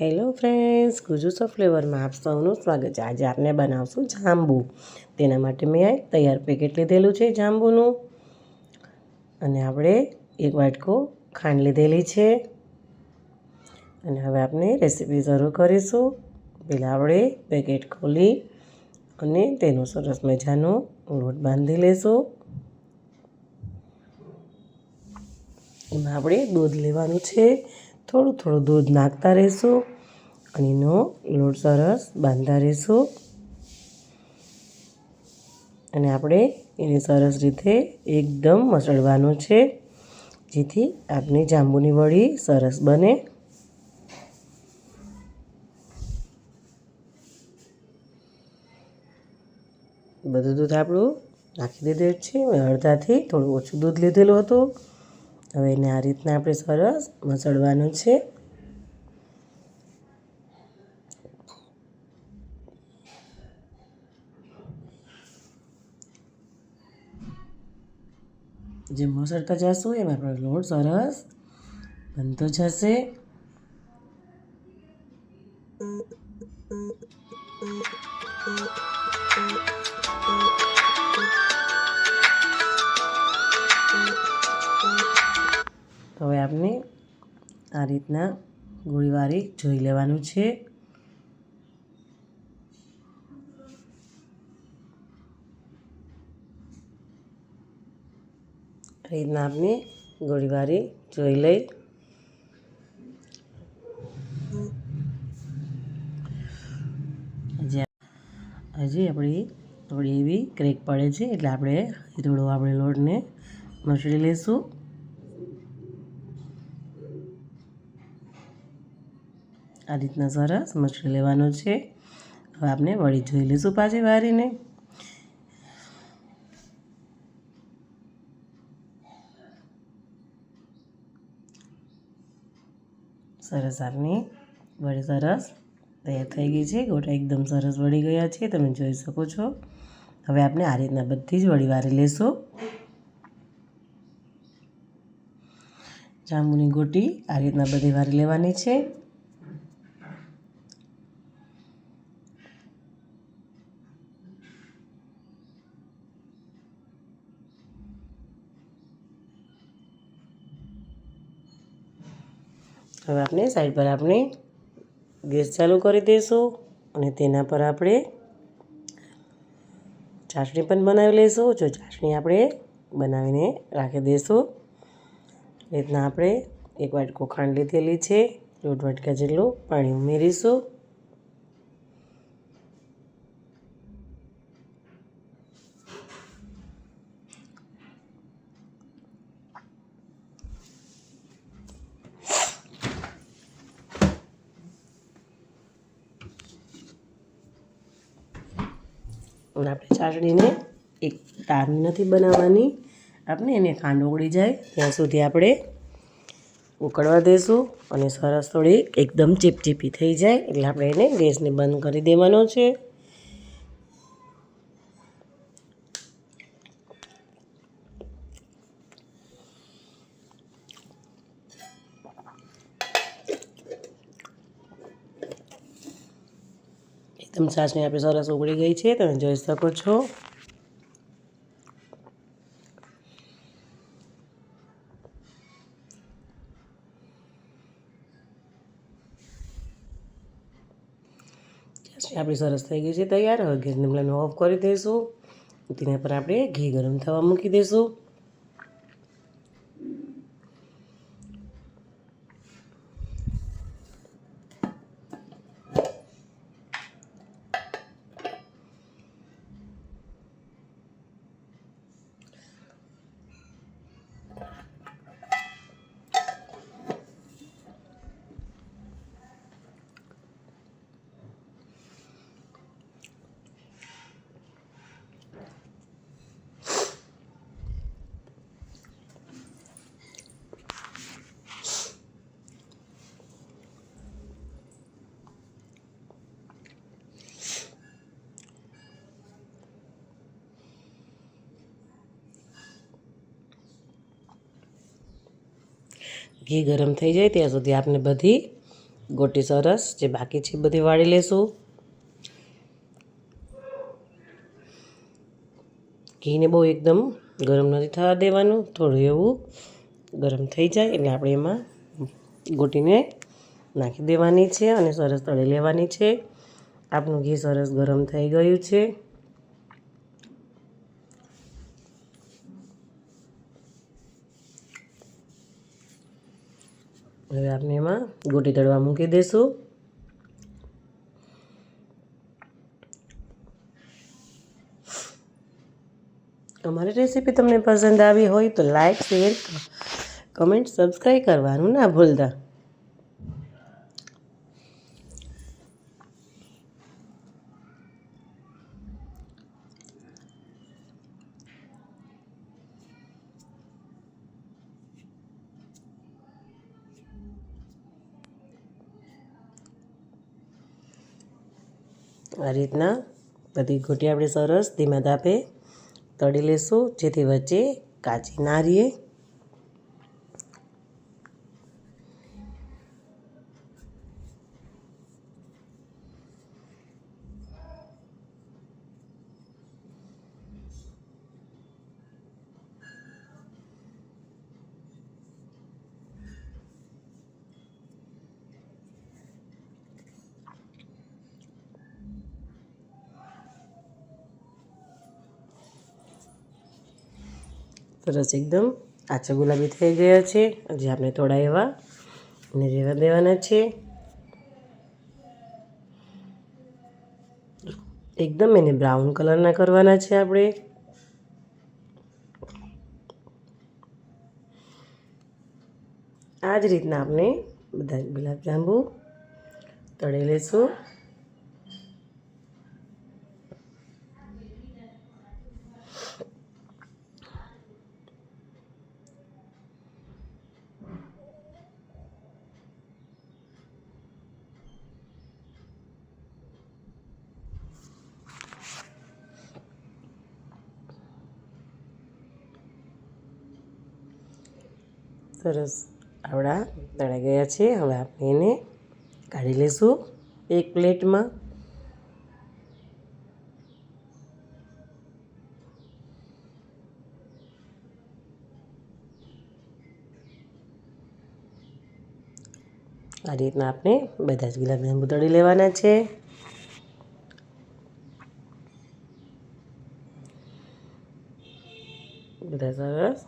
Hello friends ગુજુસો ફ્લેવરમાં આપ સૌનું સ્વાગત છે. આજે આપણે બનાવશું જાંબુ. તેના માટે મેં આ તૈયાર પેકેટ લીધેલું છે જાંબુનું. અને આપણે એક વાટકો ખાંડ લીધેલી છે. અને હવે આપણે રેસીપી શરૂ કરીશું. પહેલાં આપણે પેકેટ ખોલી અને તેનો સરસ મજાનો લોટ બાંધી લેશું. એમાં આપણે દૂધ લેવાનું છે. થોડું થોડું દૂધ નાખતા રહીશું અને એનો લોટ સરસ બાંધતા રહીશું. અને આપણે એને સરસ રીતે એકદમ મસળવાનું છે, જેથી આપની જાંબુની વડી સરસ બને. બધું દૂધ આપણું નાખી દીધું છે. મેં અડધાથી થોડું ઓછું દૂધ લીધેલું હતું. હવે એને આ રીતના આપણે સરસ મસળવાનું છે. જે મસળતા જશું એમાં આપણો લોટ સરસ બનતો જશે. આ રીતના ગોળીવારી જોઈ લેવાનું છે. આ રીતના આપણે ગોળીવારી જોઈ લઈ. હજી આપણી થોડી એવી ક્રેક પડે છે, એટલે આપણે થોડો આપણે લોટને મસળી લઈશું. આ રીતના સરસ મસળી લેવાનો છે. હવે આપણે વળી જોઈ લઈશું પાછી વારીને. સરસ આપની વળી સરસ તૈયાર થઈ ગઈ છે. ગોટા એકદમ સરસ વળી ગયા છે. તમે જોઈ શકો છો. હવે આપણે આ રીતના બધી જ વળી વારી લેશું જાંબુની ગોટી આ રીતના બધી વારી લેવાની છે. હવે આપણે સાઈડ પર આપણે ગેસ ચાલુ કરી દઈશું અને તેના પર આપણે ચાસણી પણ બનાવી લઈશું. જો ચાસણી આપણે બનાવીને રાખી દઈશું. રીતના આપણે એક વાટકો ખાંડ લીધેલી છે. દોઢ વાટકા જેટલું પાણી ઉમેરીશું. અને આપણે ચાસણીને એક તારની નથી બનાવવાની. આપણે એને ખાંડ ઓગળી જાય. ત્યાં સુધી આપણે ઉકળવા દઈશું અને સરસ થોડી એકદમ ચીપચીપી થઈ જાય. એટલે આપણે એને ગેસને બંધ કરી દેવાનો છે. એકદમ છાશની આપણી સરસ ઉગળી ગઈ છે. તમે જોઈ શકો છો. આપણી સરસ થઈ ગઈ છે. તૈયાર. હવે ગેસની ફ્લેમ ઓફ કરી દઈશું. તેના પર આપણે ઘી ગરમ થવા મૂકી દઈશું. ઘી ગરમ થઈ જાય ત્યાં સુધી આપણે બધી ગોટી સરસ જે બાકી છે બધી વાળી લેશું. ઘીને બહુ એકદમ ગરમ નથી થવા દેવાનું, થોડું એવું ગરમ થઈ જાય એટલે આપણે એમાં ગોટીને નાખી દેવાની છે અને સરસ તળી લેવાની છે. આપણું ઘી સરસ ગરમ થઈ ગયું છે. હવે આપણે એમાં ગોટી તળવા મૂકી દઈશું અમારી રેસીપી તમને પસંદ આવી હોય તો લાઈક શેર કમેન્ટ સબસ્ક્રાઈબ કરવાનું ના ભૂલતા. આ રીતના બધી ગોટી આપણે સરસ ધીમા તાપે તળી લેશું, જેથી વચ્ચે કાચી ના રહીએ. સરસ એકદમ આછા ગુલાબી થઈ ગયા છે. હજી આપણે થોડા એવા ને રેવા દેવાના છે. એકદમ એને બ્રાઉન કલરના કરવાના છે આપણે. આ જ રીતના આપણે બધા ગુલાબજાંબુ તળી લઈશું સરસ આવડા તળાઈ ગયા છે. હવે આપણે એને કાઢી લઈશું એક પ્લેટમાં. આ રીતના આપણે બધા જ ગુલાબજાંબુ તળી લેવાના છે. બધા સરસ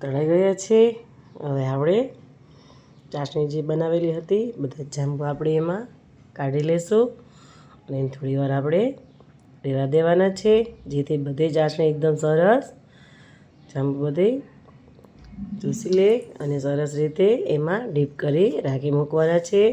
તળાઈ ગયા છે હવે આપણે ચાસણી જે બનાવેલી હતી, બધા જાંબુ આપણે એમાં કાઢી લેશું અને થોડીવાર આપણે રેવા દેવાના છે, જેથી બધે ચાસણી એકદમ સરસ જાંબુ બધે ચૂસી લે અને સરસ રીતે એમાં ડીપ કરી રાખી મૂકવાના છે.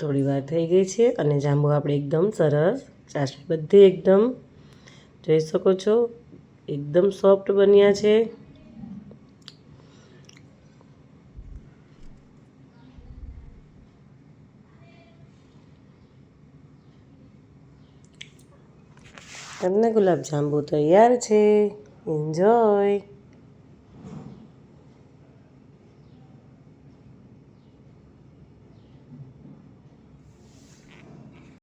થોડી વાર થઈ ગઈ છે અને જાંબુ આપણે એકદમ સરસ, ચાસણી બધી એકદમ. જોઈ શકો છો, એકદમ સોફ્ટ બન્યા છે. તમને ગુલાબ જાંબુ તૈયાર છે? એન્જોય